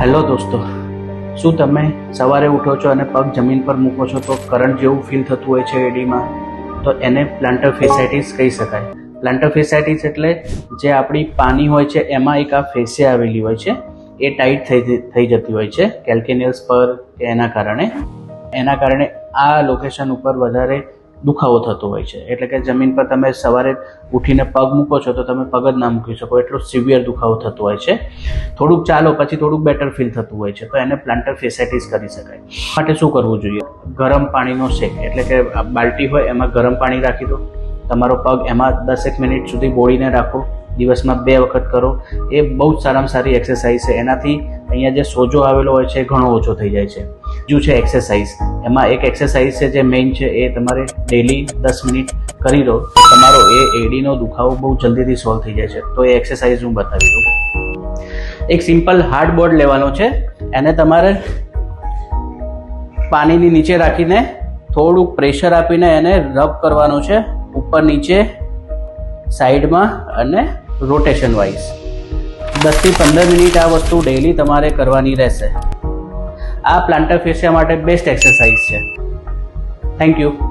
Hello દોસ્તો, શું તમે સવારે ઉઠો છો અને પગ જમીન પર મૂકો છો તો કરંટ જેવું ફીલ થતું હોય છે એડીમાં? તો એને પ્લાન્ટર ફેસાઇટિસ કહી શકાય. પ્લાન્ટર ફેસાઇટિસ એટલે જે આપણી પાની હોય છે, એમાં એક આ ફેસે આવેલી હોય છે. એ ટાઈટ થઈ થઈ જતી હોય છે કેલ્કેનિયલ્સ પર એના કારણે. એના કારણે આ લોકેશન ઉપર વધારે દુખાવો થતો હોય છે. એટલે કે જમીન પર તમે સવારે ઉઠીને પગ મૂકો છો તો તમે પગ જ ના મૂકી શકો. એટલો સિવિયર દુખાવો થતો હોય છે. થોડુંક ચાલો, પછી થોડુંક બેટર ફીલ થતું હોય છે. તો એને પ્લાન્ટર ફેસાઇટિસ કરી શકાય. માટે શું કરવું જોઈએ? ગરમ પાણીનો શેક. એટલે કે બાલ્ટી હોય એમાં ગરમ પાણી રાખી દો. તમારો પગ એમાં દસેક મિનિટ સુધી બોળીને રાખો. દિવસમાં બે વખત કરો. એ બહુ જ સારામાં સારી એક્સરસાઇઝ છે. એનાથી અહીંયા જે સોજો આવેલો હોય છે એ ઘણો ઓછો થઈ જાય છે. બીજું છે એક્સરસાઇઝ એમાં એક એક્સરસાઇઝ છે જે મેઇન છે, એ તમારે ડેલી દસ મિનિટ કરી દો તો તમારો એ એડીનો દુખાવો બહુ જલ્દીથી સોલ્વ થઈ જાય છે. તો એ એક્સરસાઇઝ હું બતાવી દઉં એક સિમ્પલ હાર્ડ બોર્ડ લેવાનો છે. એને તમારે પાણીની નીચે રાખીને થોડુંક પ્રેશર આપીને એને રબ કરવાનું છે, ઉપર નીચે, સાઈડમાં અને રોટેશન વાઇઝ દસથી પંદર મિનિટ આ વસ્તુ ડેલી તમારે કરવાની રહેશે. આ પ્લાન્ટર ફેસિયા માટે બેસ્ટ એક્સરસાઇઝ છે. Thank you